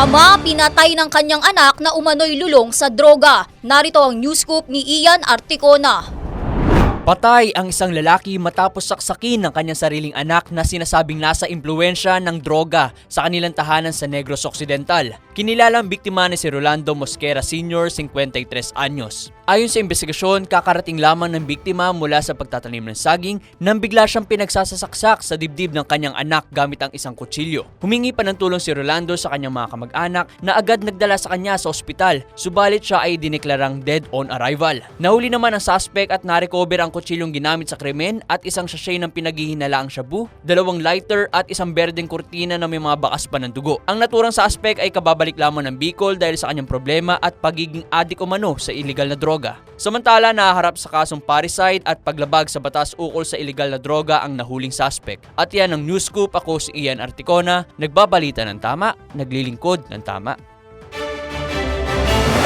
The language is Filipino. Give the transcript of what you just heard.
Ama pinatay ng kanyang anak na umano'y lulong sa droga. Narito ang news scoop ni Ian Articona. Patay ang isang lalaki matapos saksakin ng kanyang sariling anak na sinasabing nasa impluensya ng droga sa kanilang tahanan sa Negros Occidental. Kinilalang biktima ni si Rolando Mosquera Sr., 53 anyos. Ayon sa investigasyon, kakarating lamang ng biktima mula sa pagtatanim ng saging nang bigla siyang pinagsasasaksak sa dibdib ng kanyang anak gamit ang isang kutsilyo. Humingi pa ng tulong si Rolando sa kanyang mga kamag-anak na agad nagdala sa kanya sa ospital, subalit siya ay dineklarang dead on arrival. Nahuli naman ang suspect at narecover ang kutsilyong ginamit sa krimen at isang sachet ng pinaghihinalaang shabu, dalawang lighter at isang berdeng kurtina na may mga bakas pa ng dugo. Ang naturang suspect ay kababalik lamang ng Bicol dahil sa kanyang problema at pagiging adik umano sa illegal na droga. Samantala, naharap sa kasong parricide at paglabag sa batas ukol sa illegal na droga ang nahuling suspect. At yan ang news scoop. Ako si Ian Articona, nagbabalita ng tama, naglilingkod ng tama.